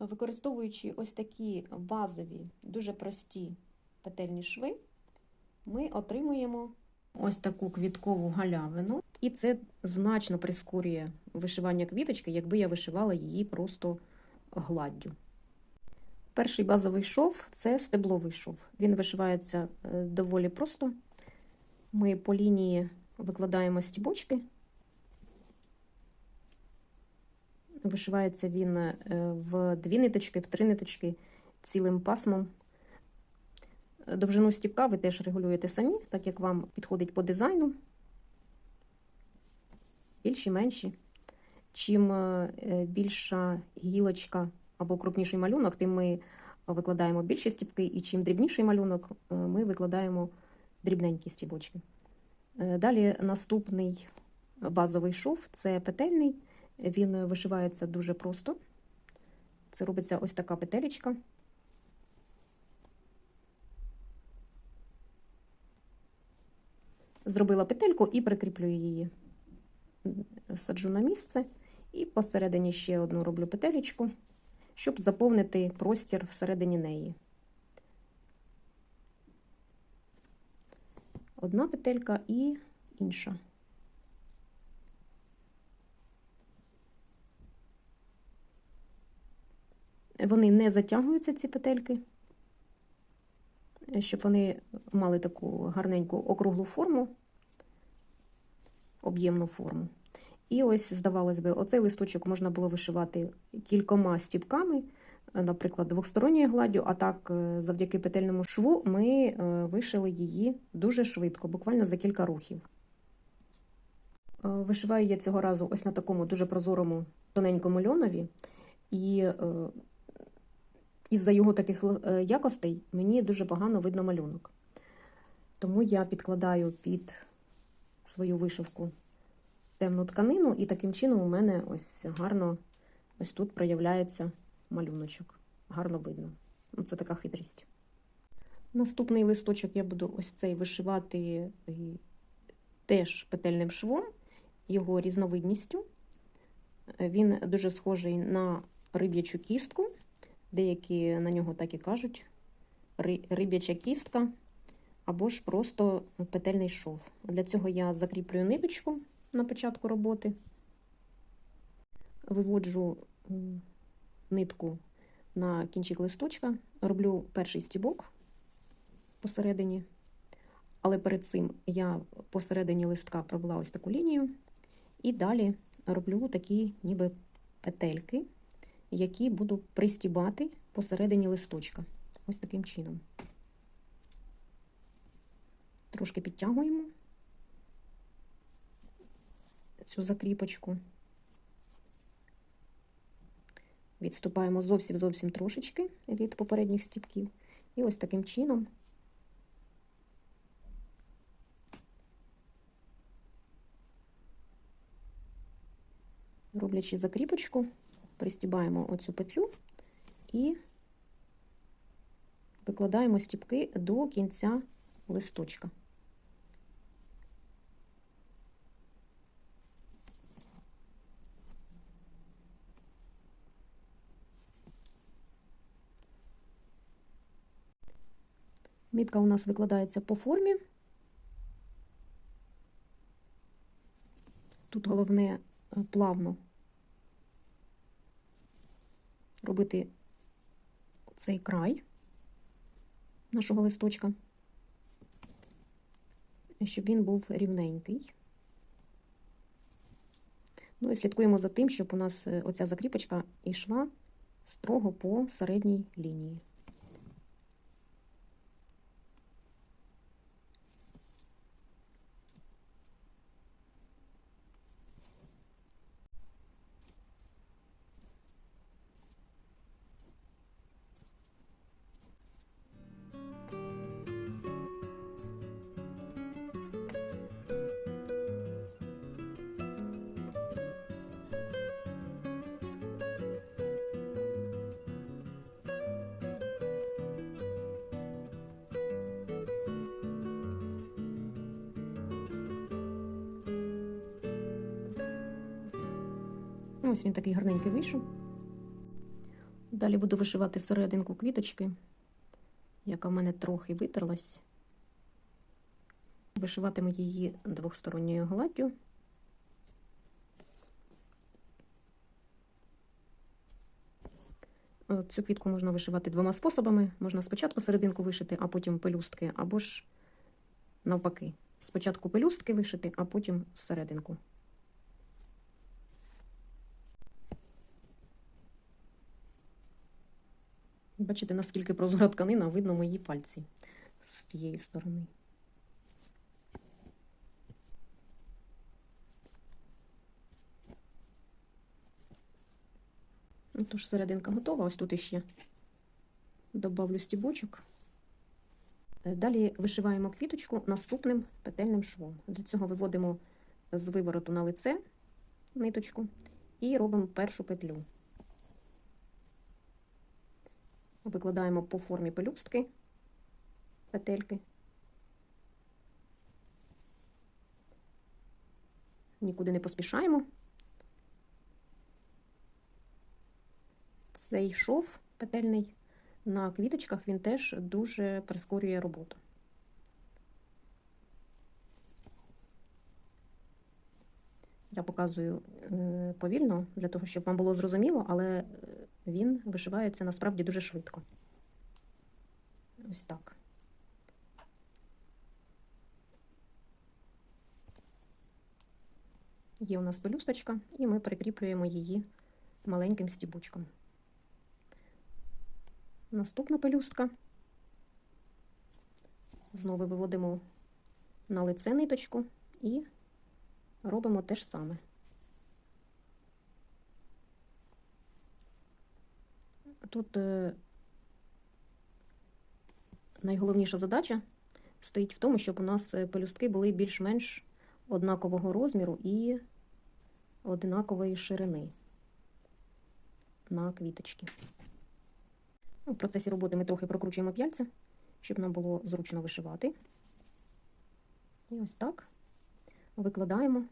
Використовуючи ось такі базові, дуже прості петельні шви, ми отримуємо ось таку квіткову галявину, і це значно прискорює вишивання квіточки, якби я вишивала її просто гладдю. Перший базовий шов це стебловий шов. Він вишивається е, доволі просто. Ми по лінії викладаємо стібочки. Вишивається він е, в дві ниточки, в три ниточки цілим пасмом. Довжину стібка ви теж регулюєте самі, так як вам підходить по дизайну. Більші, менші. Чим е, більша гілочка або крупніший малюнок, тим ми викладаємо більші стібки, і чим дрібніший малюнок, е, ми викладаємо дрібненькі стібочки. Е, Далі наступний базовий шов це петельний. Він вишивається дуже просто. Це робиться ось така петелечка. Зробила петельку і прикріплюю її. Саджу на місце і посередині ще одну роблю петелечку, щоб заповнити простір всередині неї. Одна петелька і інша. Вони не затягуються, ці петельки, щоб вони мали таку гарненьку округлу форму, об'ємну форму. І ось, здавалось би, оцей листочок можна було вишивати кількома стіпками, наприклад, двохсторонньою гладдю, а так, завдяки петельному шву, ми вишили її дуже швидко, буквально за кілька рухів. Вишиваю я цього разу ось на такому дуже прозорому тоненькому льонові, і із-за його таких якостей мені дуже погано видно малюнок. Тому я підкладаю під свою вишивку темну тканину, і таким чином у мене ось гарно ось тут проявляється малюночок. Гарно видно. Це така хитрість. Наступний листочок я буду ось цей вишивати теж петельним швом, його різновидністю. Він дуже схожий на риб'ячу кістку. Деякі на нього так і кажуть: риб'яча кістка або ж просто петельний шов. Для цього я закріплюю ниточку на початку роботи, виводжу нитку на кінчик листочка, роблю перший стібок посередині, але перед цим я посередині листка провела ось таку лінію, і далі роблю такі ніби петельки, які буду пристібати посередині листочка. Ось таким чином. Трошки підтягуємо цю закріпочку. Відступаємо зовсім зовсім трошечки від попередніх стіпків. І ось таким чином роблячи закріпочку, пристібаємо оцю петлю і викладаємо стіпки до кінця листочка. Нитка у нас викладається по формі. Тут головне плавно робити цей край нашого листочка, щоб він був рівненький. Ну і слідкуємо за тим, щоб у нас оця закріпочка йшла строго по середній лінії. Ось він такий гарненький вийшов. Далі буду вишивати серединку квіточки, яка в мене трохи витерлась. Вишиватиму її двохсторонньою гладдю. Цю квітку можна вишивати двома способами. Можна спочатку серединку вишити, а потім пелюстки, або ж навпаки. Спочатку пелюстки вишити, а потім серединку. Бачите, наскільки прозора тканина, видно мої пальці з тієї сторони. Ну, Тож серединка готова. Ось тут іще добавлю стібочок. Е, Далі вишиваємо квіточку наступним петельним швом. Для цього виводимо з вивороту на лице ниточку і робимо першу петлю. Викладаємо по формі пелюстки петельки. Нікуди не поспішаємо. Цей шов петельний на квіточках він теж дуже прискорює роботу. Я показую е, повільно, для того, щоб вам було зрозуміло, але е, він вишивається насправді дуже швидко. Ось так. Є у нас пелюсточка, і ми прикріплюємо її маленьким стібочком. Наступна пелюстка. Знову виводимо на лице ниточку і робимо те ж саме. Тут е, найголовніша задача стоїть в тому, щоб у нас е, пелюстки були більш-менш однакового розміру і однакової ширини на квіточки. У процесі роботи ми трохи прокручуємо п'яльця, щоб нам було зручно вишивати. І ось так викладаємо,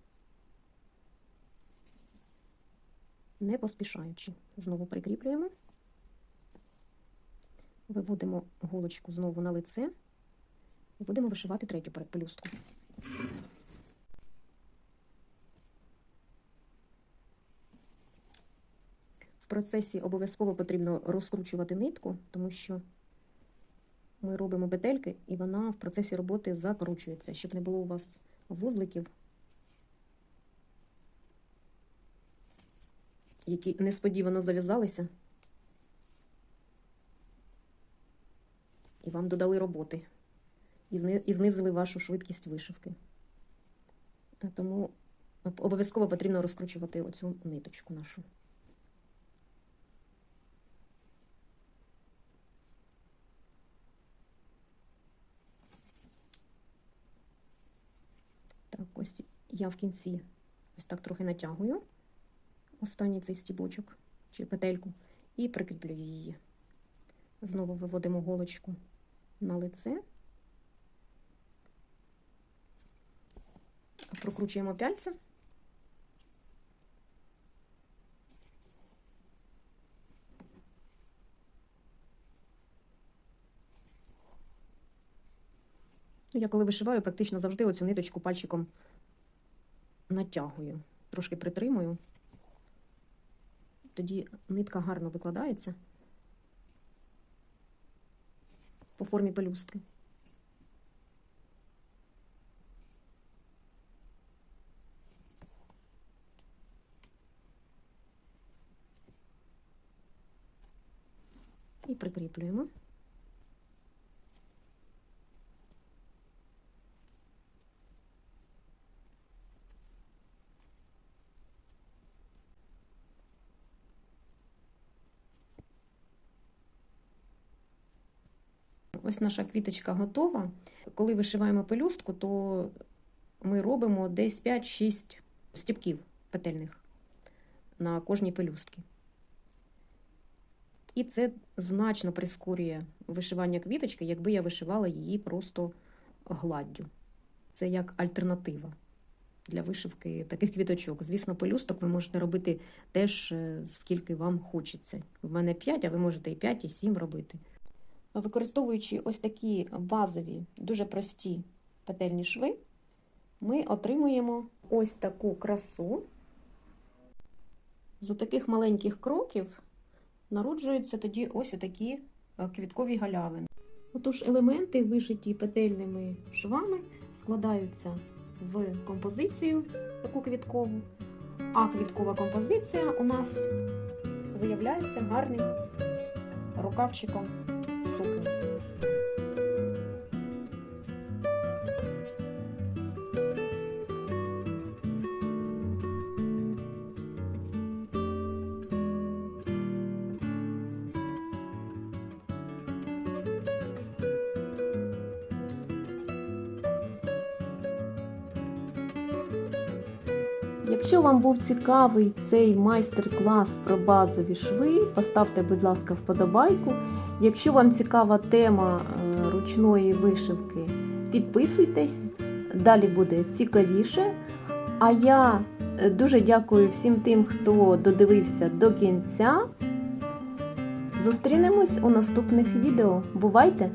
не поспішаючи. Знову прикріплюємо, виводимо голочку знову на лице і будемо вишивати третю пелюстку. В процесі обов'язково потрібно розкручувати нитку, тому що ми робимо петельки, і вона в процесі роботи закручується, щоб не було у вас вузликів, які несподівано зав'язалися, і вам додали роботи, і знизили вашу швидкість вишивки. Тому обов'язково потрібно розкручувати оцю ниточку нашу. Так, ось я в кінці ось так трохи натягую останній цей стібочок чи петельку і прикріплюю її. Знову виводимо голочку на лице, прокручуємо пяльцем. Я коли вишиваю, практично завжди оцю ниточку пальчиком натягую, трошки притримую. Тоді нитка гарно викладається по формі пелюстки. І прикріплюємо. Ось наша квіточка готова. Коли вишиваємо пелюстку, то ми робимо десь 5-6 стіпків петельних на кожній пелюстці. І це значно прискорює вишивання квіточки, якби я вишивала її просто гладдю. Це як альтернатива. для вишивки таких квіточок. Звісно, пелюсток ви можете робити теж е, скільки вам хочеться. В мене 5, а ви можете і 5, і 7 робити. Використовуючи ось такі базові, дуже прості петельні шви, ми отримуємо ось таку красу. З таких маленьких кроків народжуються тоді ось такі квіткові галявини. Отож, елементи, вишиті петельними швами, складаються в композицію таку квіткову, а квіткова композиція у нас виявляється гарним рукавчиком сукні. Якщо вам був цікавий цей майстер-клас про базові шви, поставте, будь ласка, вподобайку. Якщо вам цікава тема е, ручної вишивки, підписуйтесь, далі буде цікавіше. А я е, дуже дякую всім тим, хто додивився до кінця. Зустрінемось у наступних відео. Бувайте!